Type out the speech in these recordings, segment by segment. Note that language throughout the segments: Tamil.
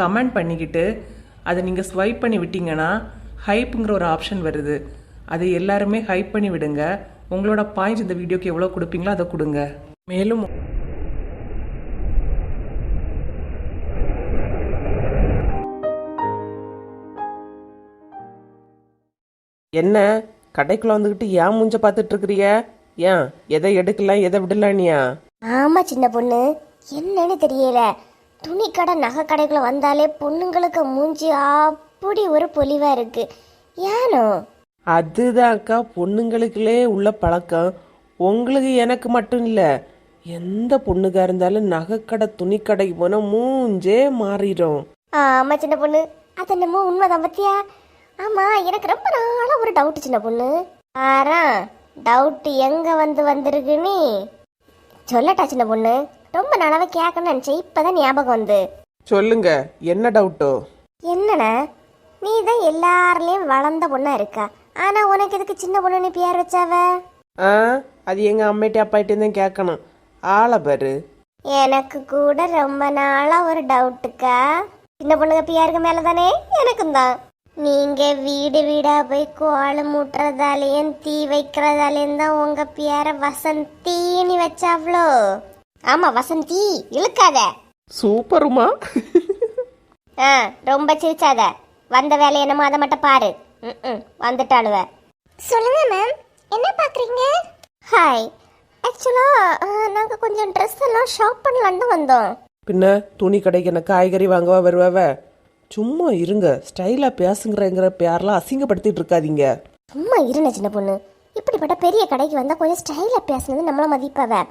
கமெண்ட் பண்ணிக்கிட்டு அதை நீங்கள் ஸ்வைப் பண்ணி விட்டீங்கன்னா ஹைப்புங்கிற ஒரு ஆப்ஷன் வருது. அதை எல்லாருமே ஹைப் பண்ணி விடுங்க. உங்களோட பாயிண்ட்ஸ் இந்த வீடியோக்கு எவ்வளோ கொடுப்பீங்களோ அதை கொடுங்க. மேலும் என்ன? கடைக்குள்ள வந்துக்கிட்டு ஏன் மூஞ்ச பார்த்துட்டு இருக்கிறிய? ஏன்? எதை எடுக்கலாம் எதை விடலானியா ஆமா சின்ன பொண்ணு. என்னன்னு தெரியல. துணி கடை நகை கடைக்குள்ள வந்தாலே பொண்ணுங்களுக்கு மூஞ்சி அப்படி ஒரு பொலிவா இருக்கு. ஏனோ? அதுதான்க்கா பொண்ணுங்களுக்குள்ளே உள்ள பழக்கம். உங்களுக்கு எனக்கு மட்டும் இல்லை எந்த பொண்ணுக்கா இருந்தாலும் நகைக்கடை துணிக்கடைக்கு போனால் மூஞ்சே மாறிடும். ஆமா சின்ன பொண்ணு. அது என்னமோ உண்மைதான் பத்தியா? ஆமா எனக்கு ரொம்ப நாளா ஒரு டவுட் சின்ன பொண்ணு. ஆறா டவுட் எங்க வந்து வந்திருக்கு நீ? சொல்லட்டா சின்ன பொண்ணு. ரொம்ப நாளாவே கேட்கணும்னு நினைச்சேன். இப்பதான் ஞாபகம் வந்து. சொல்லுங்க என்ன டவுட்டோ என்னண்ணா? நீ தான் எல்லாருலயும் வளர்ந்த பொண்ணா இருக்கா. ஆனா உனக்கு எதுக்கு சின்ன பொண்ணுன்னு பேர் வச்சாவ? ஆ அது எங்கள் அம்மாயிட்ட அப்பாயிட்டே தான் கேட்கணும். ஆளை பாரு. எனக்கு கூட ரொம்ப நாளா ஒரு டவுட்டுக்கா சின்ன பொண்ணுங்க பியாருக்கு மேல தானே எனக்கும் தான். நீங்க வீடு வீடா போய் கோலம் மூட்டுறதாலேயும் தீ வைக்கிறதாலேயும் தான் உங்க பேர வசந்தின்னு வச்சாவ்ளோ ஆமா வசந்தி இழுக்காத. சூப்பருமா ஆ ரொம்ப சிரிச்சாத. வந்த வேலை என்னமோ அதை மட்டும் பாரு. ம் வந்துட்டாளுவ. சொல்லுங்க மேம் என்ன பாக்குறீங்க? ஹாய் ஆக்சுவலா நாங்க கொஞ்சம் ட்ரெஸ் எல்லாம் ஷாப் பண்ணலான்னு தான் வந்தோம். பின்ன துணி கடைக்கு என்ன காய்கறி வாங்கவா வருவாவ? சும்மா இருங்க. ஸ்டைலாக பேசுங்கிறங்கிற பேர்லாம் அசிங்கப்படுத்திட்டு இருக்காதீங்க. சும்மா இருன சின்ன பொண்ணு. இப்படிப்பட்ட பெரிய கடைக்கு வந்தா கொஞ்சம் ஸ்டைலா பேசுனது நம்மள மதிப்பாவ.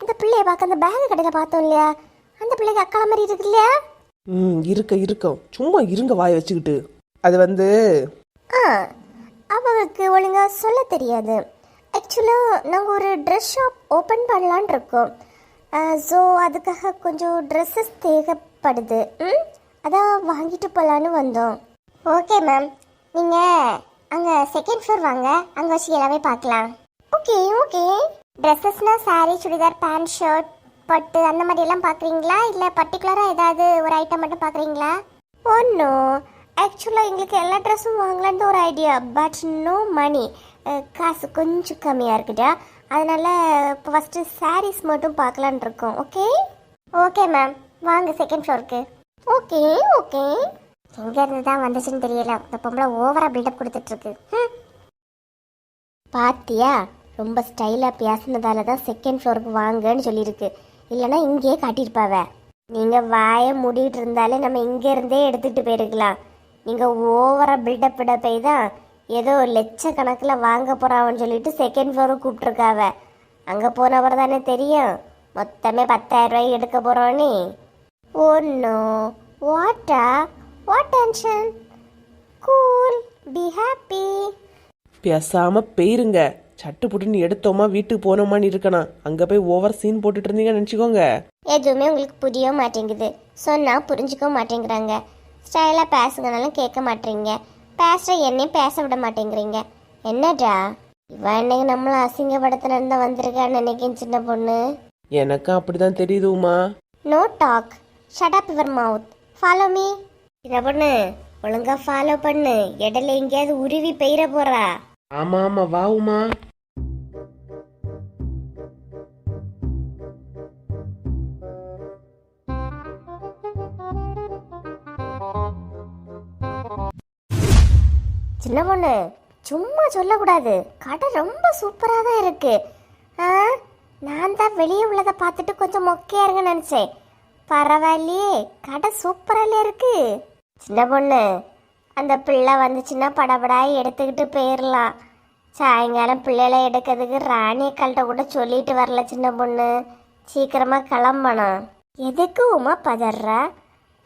அந்த பிள்ளைய பார்க்க அந்த பேக் கடையில பார்த்தோம் இல்லையா? அந்த பிள்ளைக்கு அக்கா மாதிரி இருக்கு இல்லையா? ம் இருக்க இருக்கும் சும்மா இருங்க வாய் வச்சுக்கிட்டு. அது வந்து ஆ அவளுக்கு ஒழுங்கா சொல்ல தெரியாது. ஆக்சுவலாக நாங்கள் ஒரு ட்ரெஸ் ஷாப் ஓப்பன் பண்ணலான் இருக்கோம். ஸோ அதுக்காக கொஞ்சம் ட்ரெஸ்ஸஸ் தேவைப்படுது. ம் அதான் வாங்கிட்டு போகலான்னு வந்தோம். ஓகே மேம் நீங்கள் அங்கே செகண்ட் ஃப்ளோர் வாங்க. அங்கே வச்சு எல்லாமே பார்க்கலாம். ஓகே ஓகே ட்ரெஸ்ஸஸ்னா saree சுடிதார் பேண்ட் ஷர்ட் பட்டு அந்த மாதிரி எல்லாம் பார்க்குறீங்களா? இல்லை பர்டிகுலராக ஏதாவது ஒரு ஐட்டம் மட்டும் பார்க்குறீங்களா? ஒன்னோ ஆக்சுவலாக எங்களுக்கு எல்லா ட்ரெஸ்ஸும் வாங்கலான்னு ஒரு ஐடியா பட் நோ மணி காசு கொஞ்சம் கம்மியாக இருக்குடா. அதனால இப்போ ஃபஸ்ட்டு சாரீஸ் மட்டும் பார்க்கலான்னு இருக்கோம். ஓகே ஓகே மேம் வாங்க செகண்ட் ஃப்ளோருக்கு ஓகே ஓகே எங்கேருந்து தான் வந்துச்சுன்னு தெரியல. இந்த பொம்பளை ஓவராக பில்டப் கொடுத்துட்ருக்கு ம் பாத்தியா? ரொம்ப ஸ்டைலாக பேசினதால தான் செகண்ட் ஃப்ளோருக்கு வாங்கன்னு சொல்லியிருக்கு. இல்லைன்னா இங்கேயே காட்டியிருப்பாவ. நீங்கள் வாயை மூடிட்டு இருந்தாலே நம்ம இங்கேருந்தே எடுத்துகிட்டு போயிருக்கலாம். நீங்கள் ஓவராக பில்டப் விட போய் தான் ஏதோ லட்சக்கணக்கில் வாங்க போகிறாவன்னு சொல்லிட்டு செகண்ட் ஃப்ளோருக்கு கூப்பிட்ருக்காவ அங்கே போனவர் தானே தெரியும். மொத்தமே பத்தாயிரம் ரூபாய் எடுக்க போகிறோன்னு ஒன்னோ வாட்டா what tension cool be happy பேசாமல் போயிருங்க. சட்டு புட்டுன்னு எடுத்தோமா வீட்டுக்கு போனோமான்னு இருக்கணும். அங்க போய் ஓவர் சீன் போட்டுட்டு இருந்தீங்கன்னு நினச்சிக்கோங்க. எதுவுமே உங்களுக்கு புரிய மாட்டேங்குது. சொன்னா புரிஞ்சுக்க மாட்டேங்கிறாங்க. ஸ்டைலாக பேசுங்கனாலும் கேட்க மாட்டேங்க பேசுகிற என்னையும் பேச விட மாட்டேங்கிறீங்க. என்னடா? இவன் இன்னைக்கு நம்மளை அசிங்கப்படுத்தினு தான் வந்திருக்கான்னு நினைக்கிறேன் சின்ன பொண்ணு. எனக்கும் அப்படிதான் தெரியுது Uma. No talk shut up your mouth follow me சின்ன பொண்ணு ஒழுங்கா ஃபாலோ பண்ணு. இடையில எங்கேயாவது உருவி பெயர போறா. ஆமா ஆமா வா உமா. சின்ன பொண்ணு சும்மா சொல்லக்கூடாது. கடை ரொம்ப சூப்பராக தான் இருக்கு. ஆ நான் தான் வெளியே உள்ளதை பார்த்துட்டு கொஞ்சம் மொக்கையா இருக்குன்னு நினச்சேன். பரவாயில்லையே கடை சூப்பராக இருக்கு? சின்ன பொண்ணு அந்த பிள்ளை வந்துச்சுன்னா படபடா எடுத்துக்கிட்டு போயிடலாம் சாயங்காலம் பிள்ளைகளை எடுக்கிறதுக்கு ராணி அக்காள்கிட்ட கூட சொல்லிட்டு வரல சின்ன பொண்ணு. சீக்கிரமாக கிளம்பணும். எதுக்கு உமா பதறா?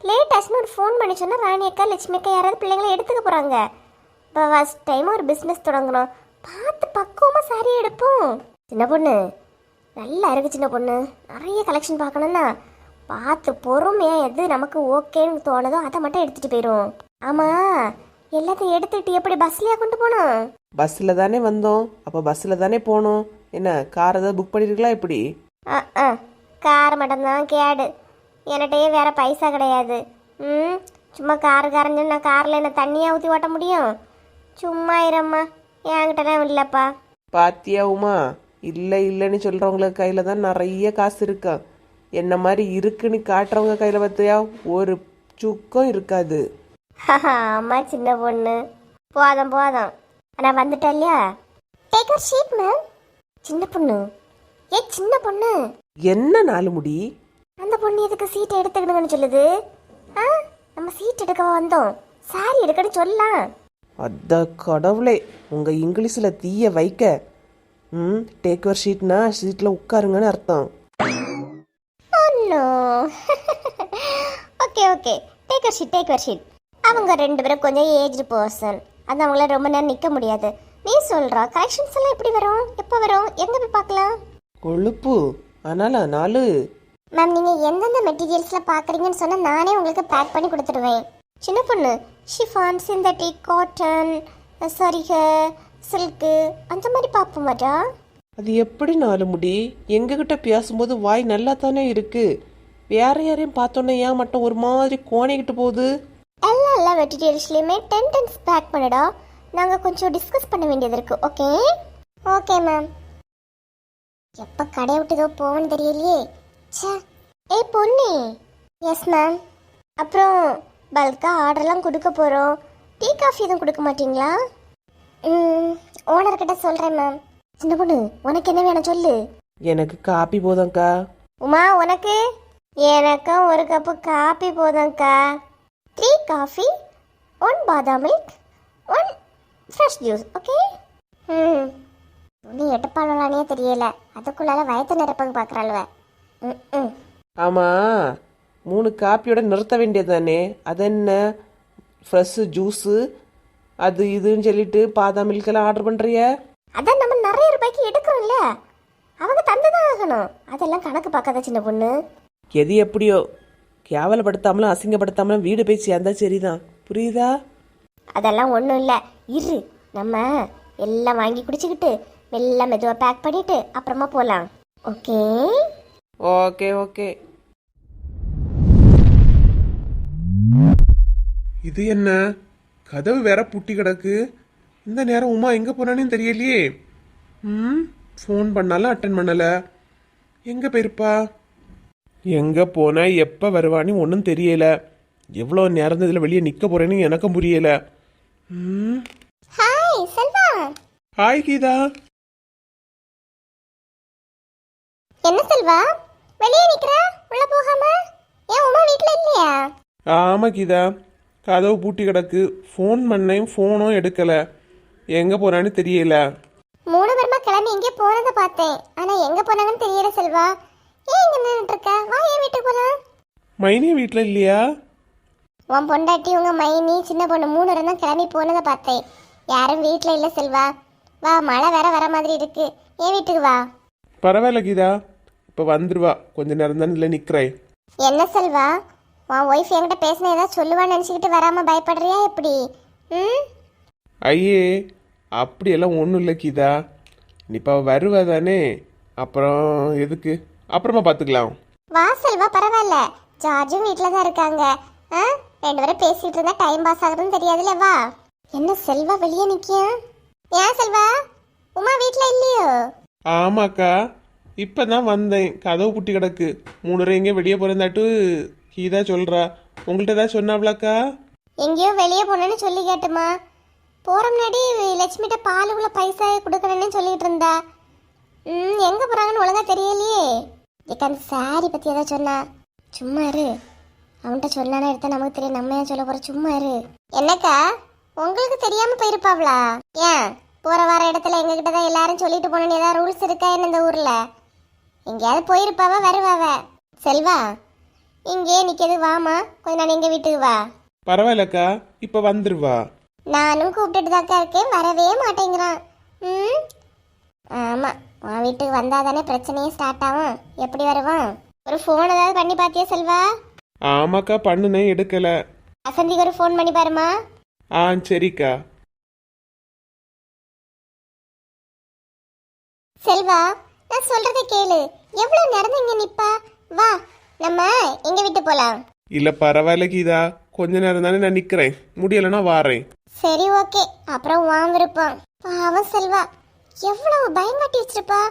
லேட் ஆச்சுன்னு ஒரு ஃபோன் பண்ணி சொன்னால் ராணி அக்கா லட்சுமி அக்கா யாராவது பிள்ளைங்களை எடுத்துக்க போகிறாங்க இப்போ ஃபஸ்ட் டைம் ஒரு பிஸ்னஸ் தொடங்கணும் பார்த்து பக்குவமாக சாரி எடுப்போம். சின்ன பொண்ணு நல்லா இருக்கு சின்ன பொண்ணு. நிறைய கலெக்ஷன் பார்க்கணும்னா பார்த்து பொறுமையாக எது நமக்கு ஓகேன்னு தோணுதோ அதை மட்டும் எடுத்துகிட்டு போயிடும் ஆமாம் எல்லாத்தையும் எடுத்துக்கிட்டு எப்படி பஸ்லையா கொண்டு போனோம் பஸ்ஸில் தானே வந்தோம். அப்போ பஸ்ஸில் தானே போகணும் என்ன கார் ஏதாவது புக் பண்ணிருக்கலாம் எப்படி? ஆ ஆ கார் மட்டும்தான் கேடு. என்கிட்டயே வேற பைசா கிடையாது. ம் சும்மா கார் காரஞ்சு நான் காரில் என்ன தண்ணியாக ஊற்றி ஓட்ட முடியும்? சும்மா இரம்மா என்கிட்டலாம் இல்லைப்பா. பாத்தியா உமா? இல்லை இல்லைன்னு சொல்கிறவங்களுக்கு கையில் தான் நிறைய காசு இருக்கா? என்ன மாதிரி இருக்குன்னு காட்டுறவங்க கையில் பார்த்தியா? ஒரு சுக்கம் இருக்காது. அம்மா சின்ன பொண்ணு. போதும் போதும். நான் வந்துட்டேன் இல்லையா? டேக் ஒரு ஷீட் மேம் சின்ன பொண்ணு. ஏ சின்ன பொண்ணு. என்ன நாலு முடி? அந்த பொண்ணு எதுக்கு சீட்டை எடுத்துக்கணுங்கன்னு சொல்லுது? ஆ நம்ம சீட் எடுக்க வந்தோம். சாரி எடுக்கன்னு சொல்லலாம். அத கடவுளே உங்கள் இங்கிலீஷில் தீய வைக்க. ம் டேக் ஒரு ஷீட்னா ஷீட்டில் உட்காருங்கன்னு அர்த்தம். Okay okay take seat take seat அவங்க ரெண்டு பேரும் கொஞ்சம் ஏஜ்டு பர்சன் அது அவங்கள ரொம்ப நேரம் நிற்க முடியாது. நீ சொல்றா கரெக்ஷன்ஸ் எல்லாம் எப்படி வரும்? எப்போ வரும்? எங்கே போய் பார்க்கலாம்? கொழுப்பு அதனால நாலு. மேம் நீங்கள் எந்தெந்த மெட்டீரியல்ஸில் பார்க்குறீங்கன்னு சொன்னால் நானே உங்களுக்கு பேக் பண்ணி கொடுத்துடுவேன் சின்ன பொண்ணு ஷிஃபான் சிந்தட்டிக் காட்டன் சரிகை சில்க்கு அந்த மாதிரி பார்ப்போம் மாட்டா அது எப்படி நாலு முடி? எங்ககிட்ட பேசும்போது வாய் நல்லா தானே இருக்கு. வேற யாரையும் பார்த்தோன்னே ஏன் மட்டும் ஒரு மாதிரி கோணிக்கிட்டு போகுது? எல்லா எல்லா மெட்டீரியல்ஸ்லையுமே டென் டென்ஸ் பேக் பண்ணுடா. நாங்கள் கொஞ்சம் டிஸ்கஸ் பண்ண வேண்டியது இருக்கு ஓகே ஓகே மேம் எப்போ கடை விட்டு ஏதோ போவேன்னு தெரியலையே. ச்சே. ஏய் பொன்னி எஸ் மேம் அப்புறம் பல்காக ஆர்டர்லாம் கொடுக்க போகிறோம் டீ காஃபி எதுவும் கொடுக்க மாட்டீங்களா? ம் ஓனர்கிட்ட சொல்கிறேன் மேம் சின்ன பொண்ணு உனக்கு என்ன வேணும் சொல்லு. எனக்கு காப்பி போதும்க்கா. உமா உனக்கு? எனக்கும் ஒரு cup coffee போதும்க்கா. Three coffee one badam milk one fresh juice okay ம். நீ எட்டுப்பாளானே தெரியல. அதுக்குள்ளால வயத்து நிரப்பங்க பார்க்குறாளுவ ம் ம். ஆமா. மூணு காப்பியோட நிறுத்த வேண்டியது தானே அது என்ன ஃப்ரெஷ்ஷு ஜூஸு அது இதுன்னு சொல்லிட்டு பாதாம் மில்கெல்லாம் ஆர்டர் பண்ணுறிய அதான் நம்ம நிறைய ரூபாய்க்கு எடுக்கிறோம்ல. அவங்க தந்துதான் ஆகணும். அதெல்லாம் கணக்கு பார்க்காத சின்ன பொண்ணு. எது எப்படியோ? கேவலப்படுத்தாமலும் அசிங்கப்படுத்தாமலும் வீடு போய் சேர்ந்தா சரிதான். புரியுதா? அதெல்லாம் ஒன்றும் இல்லை. இரு நம்ம எல்லாம் வாங்கி குடிச்சுக்கிட்டு எல்லாம் மெதுவாக பேக் பண்ணிட்டு அப்புறமா போகலாம் ஓகே ஓகே ஓகே இது என்ன? கதவு வேற பூட்டி கிடக்கு. இந்த நேரம் உமா எங்க போனானே தெரியலையே. ம் ஃபோன் பண்ணாலும் அட்டன் பண்ணல. எங்க போயிருப்பா? எங்க போனா எப்ப வருவான்னு ஒன்றும் தெரியல. எவ்வளோ நேரம் இதில் வெளியே நிற்க போறேன்னு எனக்கும் புரியல. ம். ஹாய் செல்வா. ஹாய் கீதா. என்ன செல்வா? வெளியே நிக்கிற? உள்ள போகாம? ஏன் உமா வீட்ல இல்லையா? ஆமா கீதா. கதவு பூட்டி கிடக்கு. ஃபோன் பண்ணேன் ஃபோனும் எடுக்கல. எங்க போறான்னு தெரியல. மூணு பேருமா கிளம்பி எங்கே போனதை பார்த்தேன். ஆனா எங்க போனாங்கன்னு தெரியல செல்வா. ஏன் இங்க நின்றுட்டு இருக்க? வா என் வீட்டுக்கு போலாம்? மைனி வீட்டில் இல்லையா? உன் பொண்டாட்டி உங்க மைனி சின்ன பொண்ணு மூணு பேரும் தான் கிளம்பி போனதை பார்த்தேன். யாரும் வீட்ல இல்ல செல்வா. வா மழை வேற வர மாதிரி இருக்கு. என் வீட்டுக்கு வா? பரவாயில்ல கீதா. இப்போ வந்துருவா. கொஞ்ச நேரம் தான் இல்லை நிற்கிறேன் என்ன செல்வா? உன் ஒய்ஃப் என்கிட்ட பேசின ஏதாவது சொல்லுவான்னு நினச்சிக்கிட்டு வராம பயப்படுறியா எப்படி? ம்? ஐயே அப்படியெல்லாம் ஒன்றும் இல்லை கீதா. இப்போ வருவா தானே. அப்புறம் எதுக்கு? அப்புறமா பார்த்துக்கலாம் வா செல்வா பரவாயில்ல. ஜார்ஜும் வீட்டில் தான் இருக்காங்க. ஆ? ரெண்டு பேரும் பேசிட்டு இருந்தா டைம் பாஸ் ஆகுதுன்னு தெரியாதுல்ல வா. என்ன செல்வா வெளியே நிக்கியா? ஏன் செல்வா? உமா வீட்டில் இல்லையோ? ஆமாக்கா. இப்போ தான் வந்தேன். கதவு புட்டி கிடக்கு. மூணு எங்கேயும் வெளியே போகிறந்தாட்டு கீதா சொல்கிறா உங்கள்கிட்ட ஏதாவது சொன்னாவளாக்கா எங்கேயோ வெளியே போனேன்னு சொல்லி கேட்டுமா. போகிற முன்னாடி லட்சுமிகிட்ட பால் உள்ள பைசா கொடுக்கணும்னு சொல்லிட்டு இருந்தா. ம் எங்கே போகிறாங்கன்னு ஒழுங்கா தெரியலையே. எனக்கு அந்த சாரி பற்றி ஏதாவது சொன்னா. சும்மா இரு. அவன்கிட்ட சொன்னானா எடுத்தா நமக்கு தெரியும். நம்ம ஏன் சொல்ல போற? சும்மா இரு. என்னக்கா? உங்களுக்கு தெரியாமல் போயிருப்பாவளா ஏன்? போகிற வர இடத்துல எங்ககிட்ட தான் எல்லாரும் சொல்லிட்டு போனேன்னு ஏதாவது ரூல்ஸ் இருக்கா என்ன இந்த ஊரில்? எங்கேயாவது போயிருப்பாவா? வருவாவ? செல்வா? இங்கே நிக்கிறது வாமா கொஞ்ச நாள் எங்க வீட்டுக்கு வா. பரவாயில்லக்கா இப்போ வந்துருவா நானும் கூப்பிட்டுட்டு தாக்கா இருக்கேன். வரவே மாட்டேங்கிறான். ம்? ஆமாம் உன் வீட்டுக்கு வந்தால் தானே பிரச்சனையே ஸ்டார்ட் ஆகும். எப்படி வருவான்? ஒரு ஃபோன் ஏதாவது பண்ணி பார்த்தியா செல்வா? ஆமாக்கா பண்ணுனேன் எடுக்கலை. வசந்திக்கு ஒரு ஃபோன் பண்ணி பாருமா. ஆ சரிக்கா. செல்வா நான் சொல்றதை கேளு. எவ்வளவு நேரம் இங்க நிப்பா? வா நம்ம எங்க வீட்டு போலாம். இல்ல பரவாயில்ல கீதா. கொஞ்ச நேரம் தானே நான் நிக்கிறேன். முடியலைன்னா வாரேன். சரி ஓகே. அப்புறம் உன் விருப்பம். பாவம் செல்வா. எவ்வளவு பயம் காட்டி வச்சிருப்பா.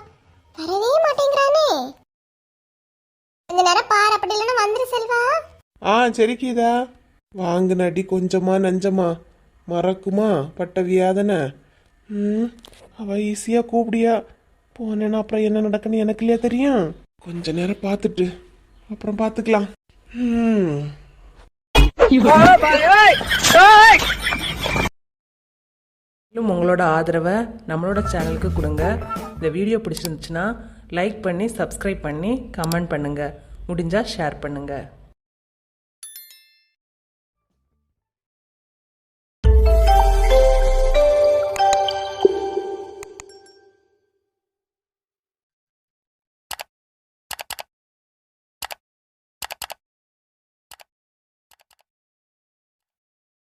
வரவே மாட்டேங்கிறானே. இந்த நேரம் பாரு அப்படி இல்லைன்னா வந்துரு செல்வா. ஆ சரி கீதா. வாங்குனடி கொஞ்சமா நஞ்சமா. மறக்குமா? பட்ட வியாதனை. ம் அவ ஈஸியா கூப்பிடியா. போனேன்னா அப்புறம் என்ன நடக்குன்னு எனக்கு இல்லையா தெரியும். கொஞ்ச நேரம் பார்த்துட்டு அப்புறம் பார்த்துக்கலாம் மேலும் உங்களோட ஆதரவை நம்மளோட சேனலுக்கு கொடுங்க. இந்த வீடியோ பிடிச்சிருந்துச்சுன்னா லைக் பண்ணி சப்ஸ்கிரைப் பண்ணி கமெண்ட் பண்ணுங்கள் முடிஞ்சால் ஷேர் பண்ணுங்கள்